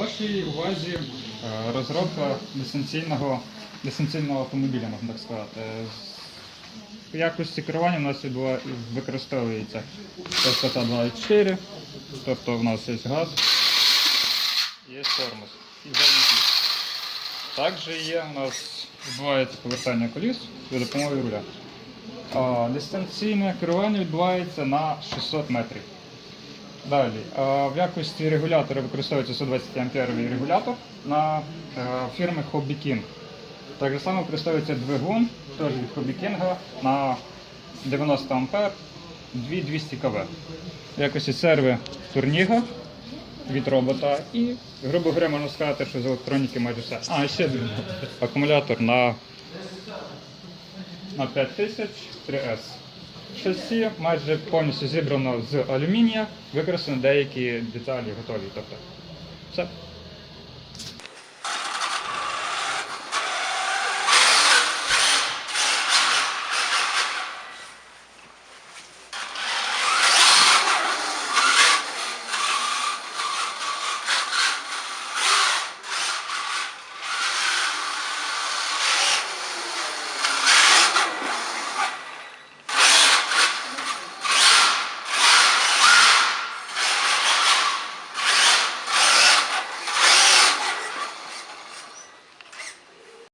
Вашій увазі е, розробка дистанційного, дистанційного автомобіля, можна так сказати. В якості керування у нас використовується частота 2,4, тобто в нас є газ, є тормоз і задній хід. Також є у нас відбувається повертання коліс за допомогою руля. Дистанційне керування відбувається на 600 метрів. Далі, в якості регулятора використовується 120 амперовий регулятор на е, фірми Hobby King. Так само використовується двигун теж від Hobby King на 90 ампер 2200 кВ. В якості серви Турніга від робота і, грубо говоря, можна сказати, що з електроніки майже все. А, і ще акумулятор на, на 5000 3S. Шасі майже повністю зібрано з алюмінія, використано деякі деталі готові. Тобто, все.